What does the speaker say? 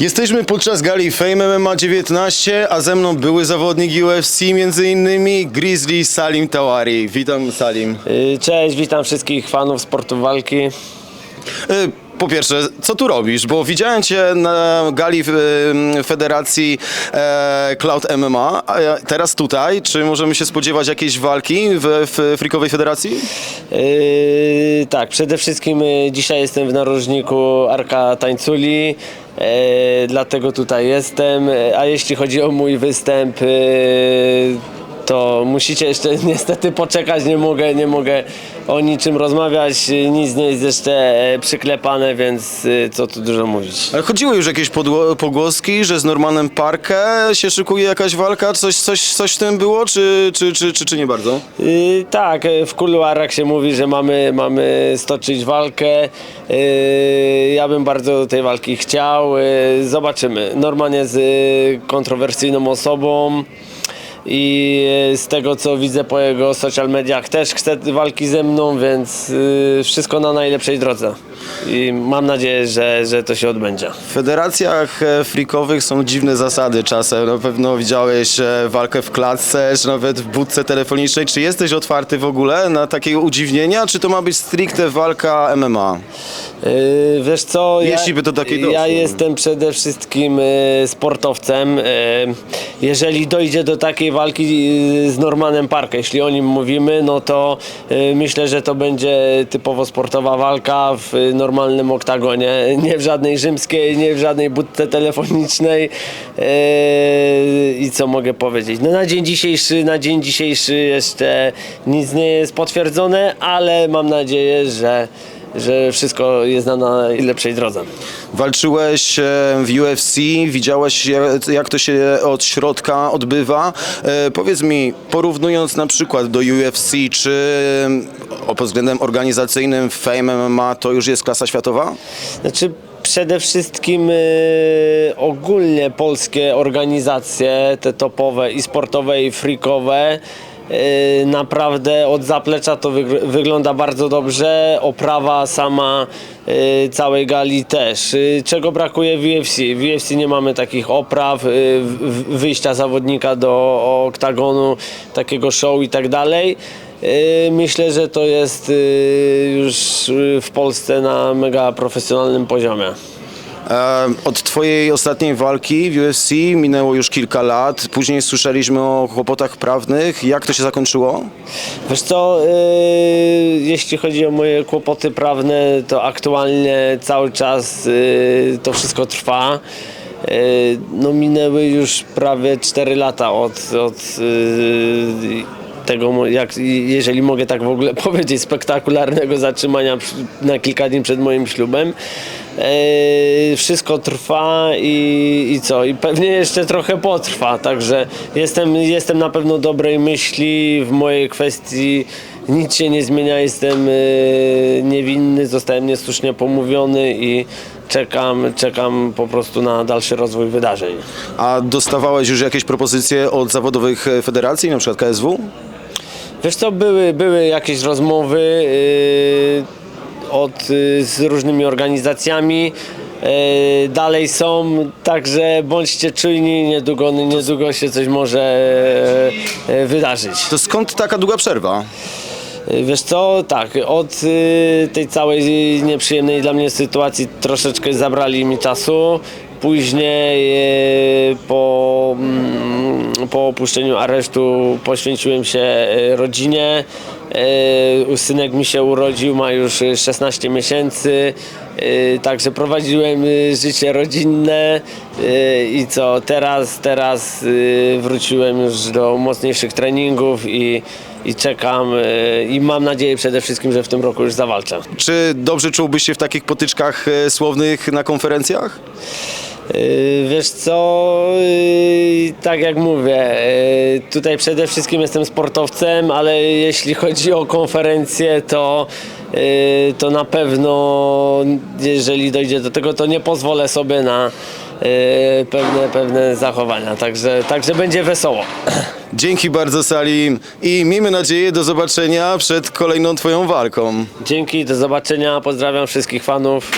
Jesteśmy podczas gali Fame MMA 19, a ze mną były zawodnik UFC, między innymi Grizzly Salim Tawari. Witam Salim. Y, Cześć, witam wszystkich fanów sportu walki. E, Po pierwsze, co tu robisz? Bo widziałem cię na gali em, Federacji e, Cloud MMA, a ja- teraz tutaj. Czy możemy się spodziewać jakiejś walki w, w Freakowej Federacji? Tak, przede wszystkim y, dzisiaj jestem w narożniku Arka Tańculi, dlatego tutaj jestem. A jeśli chodzi o mój występ, yy, to musicie jeszcze niestety poczekać, nie mogę, nie mogę o niczym rozmawiać, nic nie jest jeszcze e, przyklepane, więc yy, co tu dużo mówić. Ale chodziły już jakieś podło- pogłoski, że z Normanem Parkę się szykuje jakaś walka? Coś, coś, coś w tym było, czy, czy, czy, czy, czy nie bardzo? Yy, tak, yy, w kuluarach się mówi, że mamy, mamy stoczyć walkę. Yy, ja bym bardzo tej walki chciał. Yy, zobaczymy. Norman jest yy, kontrowersyjną osobą. I z tego co widzę po jego social mediach też chce walki ze mną, więc yy, wszystko na najlepszej drodze. I mam nadzieję, że, że to się odbędzie. W federacjach e, freakowych są dziwne zasady czasem. Na pewno widziałeś e, walkę w klatce, czy nawet w budce telefonicznej. Czy jesteś otwarty w ogóle na takie udziwnienia, czy to ma być stricte walka MMA? Yy, Wiesz co, Jeśli by do takiej doszło. ja jestem przede wszystkim yy, sportowcem. Jeżeli dojdzie do takiej walki yy, z Normanem Park, jeśli o nim mówimy, no to yy, myślę, że to będzie typowo sportowa walka w normalnym oktagonie, nie w żadnej rzymskiej, nie w żadnej budce telefonicznej. Yy, I co mogę powiedzieć? No na dzień dzisiejszy, na dzień dzisiejszy jeszcze nic nie jest potwierdzone, ale mam nadzieję, że że wszystko jest na najlepszej drodze. Walczyłeś e, w UFC, widziałeś jak- to się od środka odbywa. E, Powiedz mi, porównując na przykład do UFC, czy pod względem organizacyjnym Fame MMA to już jest klasa światowa? Znaczy przede wszystkim y, ogólnie polskie organizacje, te topowe i sportowe i freakowe, naprawdę od zaplecza to wygr- wygląda bardzo dobrze, oprawa sama y, całej gali też. Y, czego brakuje w UFC? W UFC nie mamy takich opraw, wyjścia zawodnika do oktagonu, takiego show i tak dalej. Yy, Myślę, że to jest yy, już yy, w Polsce na mega profesjonalnym poziomie. E, Od twojej ostatniej walki w UFC minęło już kilka lat. Później słyszeliśmy o kłopotach prawnych. Jak to się zakończyło? Wiesz co, yy, jeśli chodzi o moje kłopoty prawne, to aktualnie cały czas yy, to wszystko trwa. Yy, no minęły już prawie 4 lata od, od yy, tego, jak, jeżeli mogę tak w ogóle powiedzieć, spektakularnego zatrzymania na kilka dni przed moim ślubem. Yy, wszystko trwa i, i co? I pewnie jeszcze trochę potrwa, także jestem, jestem na pewno dobrej myśli w mojej kwestii. Nic się nie zmienia, jestem yy, niewinny, zostałem niesłusznie pomówiony i czekam, czekam po prostu na dalszy rozwój wydarzeń. A dostawałeś już jakieś propozycje od zawodowych e, federacji, na przykład KSW? Wiesz co, były, były jakieś rozmowy yy, od, yy, z różnymi organizacjami. Yy, dalej są, także bądźcie czujni, niedługo, niedługo się coś może yy, wydarzyć. To skąd taka długa przerwa? Yy, Wiesz co, tak, od yy, tej całej nieprzyjemnej dla mnie sytuacji troszeczkę zabrali mi czasu. Później yy, po, mm, po opuszczeniu aresztu poświęciłem się yy, rodzinie. Yy, Synek mi się urodził, ma już yy, 16 miesięcy. Yy, Także prowadziłem życie rodzinne i co teraz, teraz wróciłem już do mocniejszych treningów i, i czekam i mam nadzieję przede wszystkim, że w tym roku już zawalczę. Czy dobrze czułbyś się w takich potyczkach e, słownych na konferencjach? Yy, Wiesz co, yy, tak jak mówię, yy, tutaj przede wszystkim jestem sportowcem, ale jeśli chodzi o konferencję, to, to na pewno, jeżeli dojdzie do tego, to nie pozwolę sobie na pewne, pewne zachowania, także, także będzie wesoło. Dzięki bardzo Salim i miejmy nadzieję do zobaczenia przed kolejną twoją walką. Dzięki, do zobaczenia, pozdrawiam wszystkich fanów.